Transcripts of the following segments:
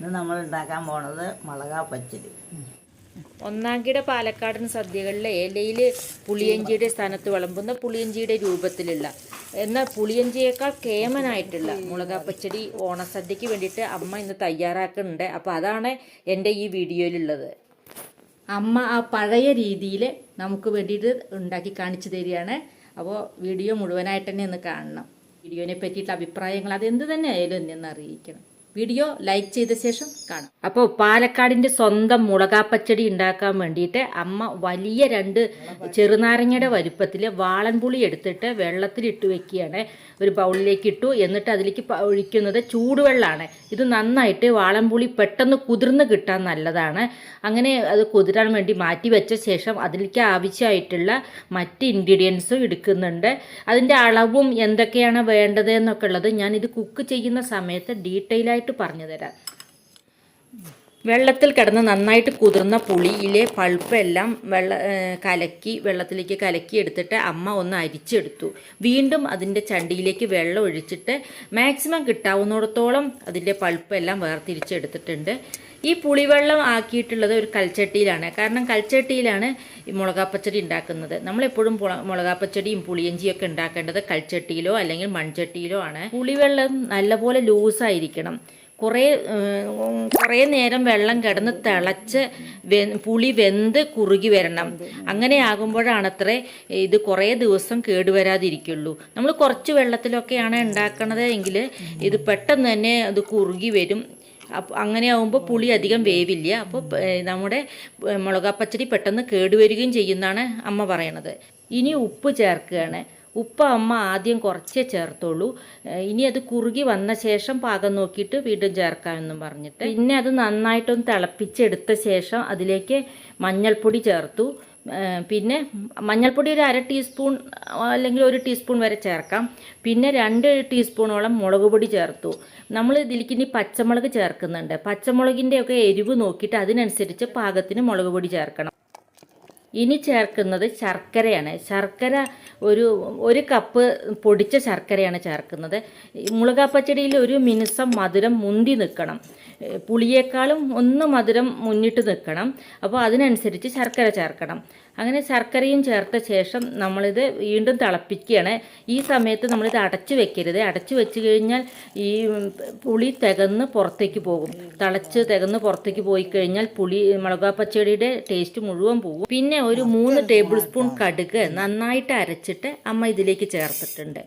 ഇന്ന് നമ്മൾ ഉണ്ടാക്കാൻ പോണത് മുളകാ പച്ചടി ഒന്നാംകിട പാലക്കാടൻ സദ്യകളിലെ ഇലയിൽ പുളിയഞ്ചിയുടെ സ്ഥാനത്ത് വിളമ്പുന്ന പുളിയഞ്ചിയുടെ രൂപത്തിലുള്ള എന്നാൽ പുളിയഞ്ചിയേക്കാൾ കേമനായിട്ടുള്ള മുളകാ പച്ചടി ഓണസദ്യക്ക് വേണ്ടിയിട്ട് അമ്മ ഇന്ന് തയ്യാറാക്കുന്നുണ്ട്. അപ്പോൾ അതാണ് എന്റെ ഈ വീഡിയോയിലുള്ളത്. അമ്മ ആ പഴയ രീതിയിൽ നമുക്ക് വേണ്ടിയിട്ട് ഉണ്ടാക്കി കാണിച്ചു തരികയാണ്. അപ്പോൾ വീഡിയോ മുഴുവനായിട്ട് തന്നെ ഒന്ന് കാണണം. വീഡിയോനെ പറ്റിയിട്ടുള്ള അഭിപ്രായങ്ങൾ അതെന്ത് തന്നെ ആയാലും എന്നെ ഒന്ന് അറിയിക്കണം. വീഡിയോ ലൈക്ക് ചെയ്ത ശേഷം കാണാം. അപ്പോൾ പാലക്കാടിന്റെ സ്വന്തം മുളകാപ്പച്ചടി ഉണ്ടാക്കാൻ വേണ്ടിയിട്ട് അമ്മ വലിയ രണ്ട് ചെറുനാരങ്ങയുടെ വലുപ്പത്തിൽ വാളൻപുളി എടുത്തിട്ട് വെള്ളത്തിലിട്ട് വെക്കുകയാണ്. ഒരു ബൗളിലേക്ക് ഇട്ടു. എന്നിട്ട് അതിലേക്ക് ഒഴിക്കുന്നത് ചൂടുവെള്ളമാണ്. ഇത് നന്നായിട്ട് വാളൻപുളി പെട്ടെന്ന് കുതിർന്ന് കിട്ടാൻ നല്ലതാണ്. അങ്ങനെ അത് കുതിരാൻ വേണ്ടി മാറ്റി വെച്ച ശേഷം അതിലേക്ക് ആവശ്യമായിട്ടുള്ള മറ്റ് ഇൻഗ്രീഡിയൻസും എടുക്കുന്നുണ്ട്. അതിന്റെ അളവും എന്തൊക്കെയാണ് വേണ്ടത് എന്നൊക്കെ ഉള്ളത് ഞാനിത് കുക്ക് ചെയ്യുന്ന സമയത്ത് ഡീറ്റെയിൽ ആയിട്ട് പറഞ്ഞു തരാം. വെള്ളത്തിൽ കിടന്ന് നന്നായിട്ട് കുതിർന്ന പുളിയിലെ പൾപ്പെല്ലാം വെള്ള കലക്കി വെള്ളത്തിലേക്ക് കലക്കി എടുത്തിട്ട് അമ്മ ഒന്ന് അരിച്ചെടുത്തു. വീണ്ടും അതിന്റെ ചണ്ടിയിലേക്ക് വെള്ളം ഒഴിച്ചിട്ട് മാക്സിമം കിട്ടാവുന്നിടത്തോളം അതിന്റെ പൾപ്പെല്ലാം വേർതിരിച്ചെടുത്തിട്ടുണ്ട്. ഈ പുളിവെള്ളം ആക്കിയിട്ടുള്ളത് ഒരു കൽച്ചട്ടിയിലാണ്. കാരണം കൽച്ചട്ടിയിലാണ് ഈ മുളകാപ്പച്ചടി ഉണ്ടാക്കുന്നത്. നമ്മളെപ്പോഴും മുളകാപ്പച്ചടിയും പുളിയഞ്ചിയും ഒക്കെ ഉണ്ടാക്കേണ്ടത് കൽച്ചട്ടിയിലോ അല്ലെങ്കിൽ മൺചട്ടിയിലോ ആണ്. പുളിവെള്ളം നല്ലപോലെ ലൂസായിരിക്കണം. കുറേ കുറേ നേരം വെള്ളം കിടന്ന് തിളച്ച് വെ പുളി വെന്ത് കുറുകി വരണം. അങ്ങനെ ആകുമ്പോഴാണത്രേ ഇത് കുറേ ദിവസം കേടുവരാതിരിക്കുള്ളൂ. നമ്മൾ കുറച്ച് വെള്ളത്തിലൊക്കെയാണ് ഉണ്ടാക്കണത് എങ്കിൽ ഇത് പെട്ടെന്ന് തന്നെ അത് കുറുകി വരും. അപ്പം അങ്ങനെ ആകുമ്പോൾ പുളി അധികം വേവില്ല. അപ്പോൾ നമ്മുടെ മുളകാപ്പച്ചടി പെട്ടെന്ന് കേടുവരികയും ചെയ്യുന്നതാണ് അമ്മ പറയണത്. ഇനി ഉപ്പ് ചേർക്കുകയാണ്. ഉപ്പ് അമ്മ ആദ്യം കുറച്ചേ ചേർത്തുള്ളൂ. ഇനി അത് കുറുകി വന്ന ശേഷം പാകം നോക്കിയിട്ട് വീണ്ടും ചേർക്കാമെന്നും പറഞ്ഞിട്ട്. പിന്നെ അത് നന്നായിട്ടൊന്ന് തിളപ്പിച്ചെടുത്ത ശേഷം അതിലേക്ക് മഞ്ഞൾപ്പൊടി ചേർത്തു. പിന്നെ മഞ്ഞൾപ്പൊടി ഒരു അര ടീസ്പൂൺ അല്ലെങ്കിൽ ഒരു ടീസ്പൂൺ വരെ ചേർക്കാം. പിന്നെ രണ്ട് ടീസ്പൂണോളം മുളക് പൊടി ചേർത്തു. നമ്മൾ ഇതിലേക്ക് ഇനി പച്ചമുളക് ചേർക്കുന്നുണ്ട്. പച്ചമുളകിന്റെ ഒക്കെ എരിവ് നോക്കിയിട്ട് അതിനനുസരിച്ച് പാകത്തിന് മുളക് പൊടി ചേർക്കണം. ഇനി ചേർക്കുന്നത് ശർക്കരയാണ്. ശർക്കര ഒരു ഒരു കപ്പ് പൊടിച്ച ശർക്കരയാണ് ചേർക്കുന്നത്. മുളകാപ്പച്ചടിയിൽ ഒരു മിനുസം മധുരം മുന്തി നിൽക്കണം. പുളിയേക്കാളും ഒന്ന് മധുരം മുന്നിട്ട് നിൽക്കണം. അപ്പോൾ അതിനനുസരിച്ച് ശർക്കര ചേർക്കണം. അങ്ങനെ ശർക്കരയും ചേർത്ത ശേഷം നമ്മളിത് വീണ്ടും തിളപ്പിക്കുകയാണ്. ഈ സമയത്ത് നമ്മളിത് അടച്ചു വെക്കരുത്. അടച്ചു വെച്ച് കഴിഞ്ഞാൽ ഈ പുളി തികന്ന് പുറത്തേക്ക് പോകും. തിളച്ച് തികന്ന് പുറത്തേക്ക് പോയി കഴിഞ്ഞാൽ പുളി മുളകാപ്പച്ചടിയുടെ ടേസ്റ്റ് മുഴുവൻ പോകും. പിന്നെ ഒരു മൂന്ന് ടേബിൾ സ്പൂൺ കടുക് നന്നായിട്ട് അരച്ചിട്ട് അമ്മ ഇതിലേക്ക് ചേർത്തിട്ടുണ്ട്.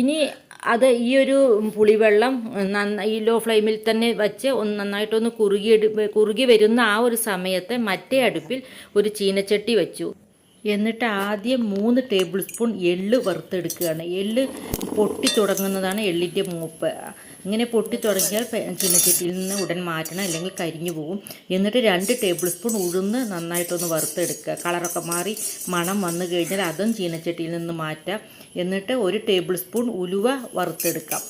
ഇനി അത് ഈ ഒരു പുളിവെള്ളം നന്നായി ലോ ഫ്ലെയിമിൽ തന്നെ വെച്ച് ഒന്ന് നന്നായിട്ടൊന്ന് കുറുകി കുറുകി വരുന്ന ആ ഒരു സമയത്ത് മറ്റേ അടുപ്പിൽ ഒരു ചീനച്ചട്ടി വെച്ചു. എന്നിട്ട് ആദ്യം മൂന്ന് ടേബിൾ സ്പൂൺ എള്ള് വറുത്തെടുക്കുകയാണ്. എള്ള് പൊട്ടി തുടങ്ങുന്നതാണ് എള്ളിന്റെ മൂപ്പ്. ഇങ്ങനെ പൊട്ടി തുടങ്ങിയാൽ നിന്ന് ഉടൻ മാറ്റണം അല്ലെങ്കിൽ കരിഞ്ഞു പോകും. എന്നിട്ട് രണ്ട് ടേബിൾ സ്പൂൺ ഉഴുന്ന് നന്നായിട്ടൊന്ന് വറുത്തെടുക്കുക. കളറൊക്കെ മാറി മണം വന്നു കഴിഞ്ഞാൽ അതും ചീനച്ചട്ടിയിൽ നിന്ന് മാറ്റാം. എന്നിട്ട് ഒരു ടേബിൾ സ്പൂൺ ഉലുവ വറുത്തെടുക്കാം.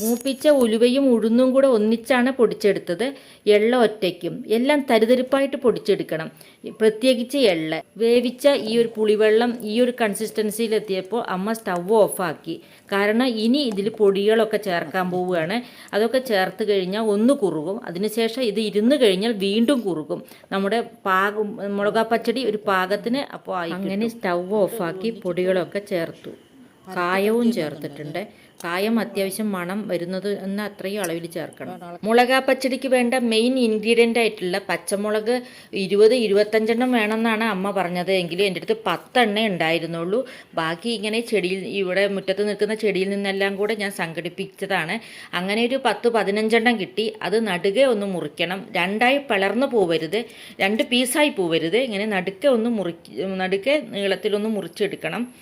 മൂപ്പിച്ച ഉലുവയും ഉഴുന്നും കൂടെ ഒന്നിച്ചാണ് പൊടിച്ചെടുത്തത്. എള്ള ഒറ്റയ്ക്കും. എല്ലാം തരിതരിപ്പായിട്ട് പൊടിച്ചെടുക്കണം. പ്രത്യേകിച്ച് എള്ള. വേവിച്ച ഈ ഒരു പുളിവെള്ളം ഈ ഒരു കൺസിസ്റ്റൻസിയിലെത്തിയപ്പോൾ അമ്മ സ്റ്റവ് ഓഫാക്കി കാരണം ഇനി ഇതിൽ പൊടികളൊക്കെ ചേർക്കാൻ പോവുകയാണ്. അതൊക്കെ ചേർത്ത് കഴിഞ്ഞാൽ ഒന്ന് കുറുകും. അതിനുശേഷം ഇത് ഇരുന്ന് കഴിഞ്ഞാൽ വീണ്ടും കുറുകും. നമ്മുടെ പാകം മുളകാപ്പച്ചടി ഒരു പാകത്തിന് അപ്പോൾ അങ്ങനെ സ്റ്റൗ ഓഫാക്കി പൊടികളൊക്കെ ചേർത്തു. കായവും ചേർത്തിട്ടുണ്ട്. കായം അത്യാവശ്യം മണം വരുന്നത് എന്ന് അത്രയും അളവിൽ ചേർക്കണം. മുളകാ പച്ചടിക്ക് വേണ്ട മെയിൻ ഇൻഗ്രീഡിയന്റ് ആയിട്ടുള്ള പച്ചമുളക് ഇരുപത് ഇരുപത്തഞ്ചെണ്ണം വേണമെന്നാണ് അമ്മ പറഞ്ഞത്. എങ്കിലും എന്റെ അടുത്ത് പത്തെണ്ണേ ഉണ്ടായിരുന്നുള്ളൂ. ബാക്കി ഇങ്ങനെ ചെടിയിൽ ഇവിടെ മുറ്റത്ത് നിൽക്കുന്ന ചെടിയിൽ നിന്നെല്ലാം കൂടെ ഞാൻ സംഘടിപ്പിച്ചതാണ്. അങ്ങനെ ഒരു പത്ത് പതിനഞ്ചെണ്ണം കിട്ടി. അത് നടുകെ ഒന്ന് മുറിക്കണം. രണ്ടായി പിളർന്നു പോവരുത്. രണ്ട് പീസായി പോവരുത്. ഇങ്ങനെ നടുക്കെ ഒന്ന് മുറി നടുക്കെ നീളത്തിലൊന്ന് മുറിച്ചെടുക്കണം.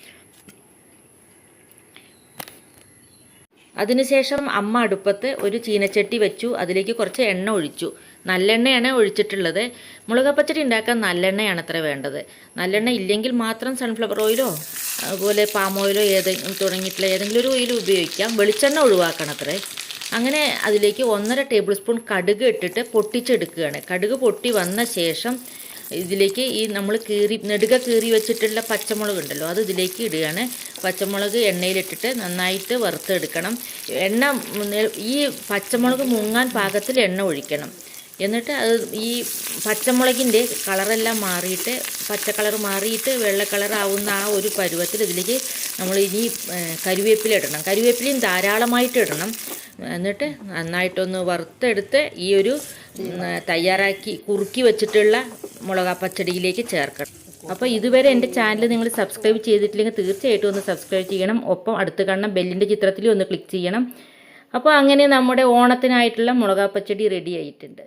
അതിനുശേഷം അമ്മ അടുപ്പത്ത് ഒരു ചീനച്ചട്ടി വെച്ചു. അതിലേക്ക് കുറച്ച് എണ്ണ ഒഴിച്ചു. നല്ലെണ്ണയാണ് ഒഴിച്ചിട്ടുള്ളത്. മുളക് പച്ചടി ഉണ്ടാക്കാൻ നല്ലെണ്ണയാണ് അത്ര വേണ്ടത്. നല്ലെണ്ണ ഇല്ലെങ്കിൽ മാത്രം സൺഫ്ലവർ ഓയിലോ അതുപോലെ പാം ഓയിലോ ഏതെങ്കിലും തുടങ്ങിയിട്ടുള്ള ഏതെങ്കിലും ഒരു ഓയിൽ ഉപയോഗിക്കാം. വെളിച്ചെണ്ണ ഒഴിവാക്കണം അത്രേ. അങ്ങനെ അതിലേക്ക് ഒന്നര ടേബിൾ സ്പൂൺ കടുക് ഇട്ടിട്ട് പൊട്ടിച്ചെടുക്കുകയാണ്. കടുക് പൊട്ടി വന്ന ശേഷം ഇതിലേക്ക് ഈ നമ്മൾ കീറി നെടുക കീറി വെച്ചിട്ടുള്ള പച്ചമുളക് ഉണ്ടല്ലോ അത് ഇതിലേക്ക് ഇടുകയാണ്. പച്ചമുളക് എണ്ണയിലിട്ടിട്ട് നന്നായിട്ട് വറുത്തെടുക്കണം. എണ്ണ ഈ പച്ചമുളക് മുങ്ങാൻ പാകത്തിൽ എണ്ണ ഒഴിക്കണം. എന്നിട്ട് അത് ഈ പച്ചമുളകിന്റെ കളറെല്ലാം മാറിയിട്ട് പച്ച കളർ മാറിയിട്ട് വെള്ള കളർ ആവുന്ന ആ ഒരു പരുവത്തിൽ ഇതിലേക്ക് നമ്മൾ ഇനി കരുവേപ്പില ഇടണം. കരിവേപ്പിലയും ധാരാളമായിട്ട് ഇടണം. എന്നിട്ട് നന്നായിട്ടൊന്ന് വറുത്തെടുത്ത് ഈ ഒരു തയ്യാറാക്കി കുറുക്കി വെച്ചിട്ടുള്ള മുളകാ പച്ചടിയിലേക്ക് ചേർക്കണം. അപ്പോൾ ഇതുവരെ എന്റെ ചാനൽ നിങ്ങൾ സബ്സ്ക്രൈബ് ചെയ്തിട്ടില്ലെങ്കിൽ തീർച്ചയായിട്ടും ഒന്ന് സബ്സ്ക്രൈബ് ചെയ്യണം. ഒപ്പം അടുത്ത് കാണുന്ന ബെല്ലിന്റെ ചിത്രത്തിലും ഒന്ന് ക്ലിക്ക് ചെയ്യണം. അപ്പോൾ അങ്ങനെ നമ്മുടെ ഓണത്തിനായിട്ടുള്ള മുളകാ പച്ചടി റെഡി ആയിട്ടുണ്ട്.